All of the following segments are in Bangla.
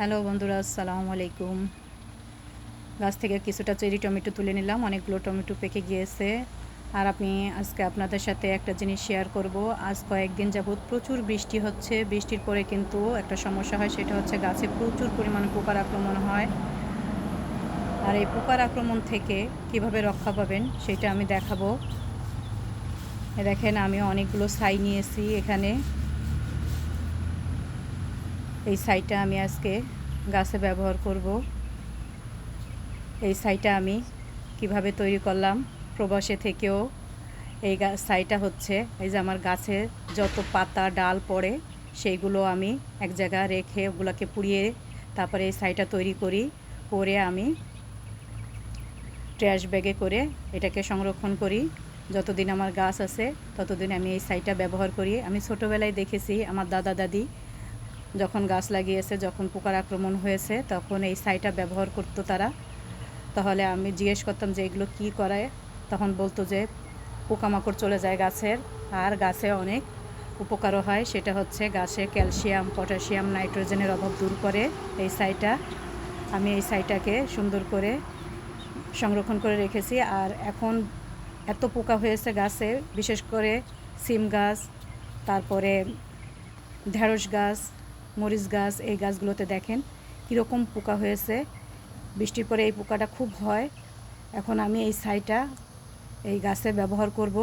হ্যালো বন্ধুরা, আসসালামু আলাইকুম। গাছ থেকে কিছুটা চেরি টমেটো তুলে নিলাম, অনেকগুলো টমেটো পেকে গিয়েছে। আর আমি আজকে আপনাদের সাথে একটা জিনিস শেয়ার করব। আজ কয়েকদিন যাবৎ প্রচুর বৃষ্টি হচ্ছে। বৃষ্টির পরে কিন্তু একটা সমস্যা হয়, সেটা হচ্ছে গাছে প্রচুর পরিমাণে পোকার আক্রমণ হয়। আর এই পোকার আক্রমণ থেকে কীভাবে রক্ষা পাবেন, সেটা আমি দেখাবো। দেখেন, আমি অনেকগুলো ছাই নিয়েছি এখানে। এই ছাইটা আমি আজকে গাছে ব্যবহার করব। এই ছাইটা আমি কীভাবে তৈরি করলাম, প্রবাসে থেকেও এই গা ছাইটা হচ্ছে, এই যে আমার গাছে যত পাতা, ডাল পড়ে, সেইগুলো আমি এক জায়গায় রেখে ওগুলোকে পুড়িয়ে তারপরে এই সাইটা তৈরি করি। করে আমি ট্র্যাশ ব্যাগে করে এটাকে সংরক্ষণ করি। যতদিন আমার গাছ আছে, ততদিন আমি এই সাইটা ব্যবহার করি। আমি ছোটোবেলায় দেখেছি, আমার দাদা, দাদি যখন গাছ লাগিয়েছে, যখন পোকার আক্রমণ হয়েছে, তখন এই ছাইটা ব্যবহার করতো তারা। তাহলে আমি জিজ্ঞেস করতাম যে এগুলো কী করায় তখন বলতো যে পোকামাকড় চলে যায় গাছের, আর গাছে অনেক উপকারও হয়। সেটা হচ্ছে গাছে ক্যালসিয়াম, পটাশিয়াম, নাইট্রোজেনের অভাব দূর করে এই ছাইটা আমি এই ছাইটাকে সুন্দর করে সংরক্ষণ করে রেখেছি। আর এখন এত পোকা হয়েছে গাছে, বিশেষ করে সিম গাছ, তারপরে ঢেঁড়স গাছ মরিচ গাছ, এই গাছগুলোতে দেখেন কীরকম পোকা হয়েছে। বৃষ্টির পরে এই পোকাটা খুব হয়। এখন আমি এই ছাইটা এই গাছে ব্যবহার করব।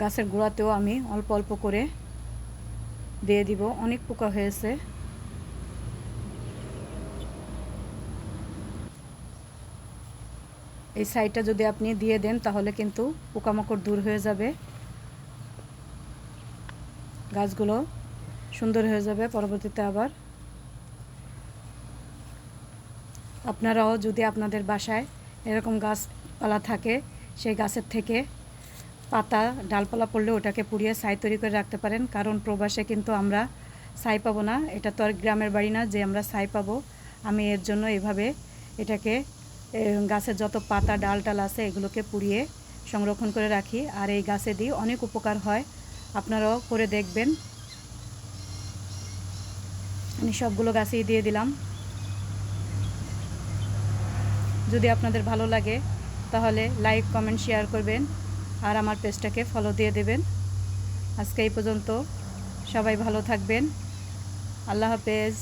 গাছের গোড়াতেও আমি অল্প অল্প করে দিয়ে দিব। অনেক পোকা হয়েছে। এই সাইডটা যদি আপনি দিয়ে দেন তাহলে কিন্তু পোকামাকড় দূর হয়ে যাবে। গাছগুলো সুন্দর হয়ে যাবে, পরবর্তীতে আবার। আপনারাও যদি আপনাদের বাসায় এরকম গাছপালা থাকে, সেই গাছের থেকে পাতা, ডালপালা পড়লে ওটাকে পুড়িয়ে ছাই তৈরি করে রাখতে পারেন, কারণ প্রবাসে কিন্তু আমরা ছাই পাবো না। এটা তো আর গ্রামের বাড়ি না, যে আমরা ছাই পাবো, আমি এর জন্য এভাবে এটাকে গাছের যত পাতা ডাল টাল আছে, এগুলোকে পুড়িয়ে সংরক্ষণ করে রাখি। আর এই গাছে দিয়ে অনেক উপকার হয়। আপনারাও করে দেখবেন। আমি সবগুলো গাছেই দিয়ে দিলাম। যদি আপনাদের ভালো লাগে, তাহলে লাইক, কমেন্ট, শেয়ার করবেন আর আমার পেজটাকে ফলো দিয়ে দেবেন। আজকে এই পর্যন্ত সবাই ভালো থাকবেন। আল্লাহ হাফেজ।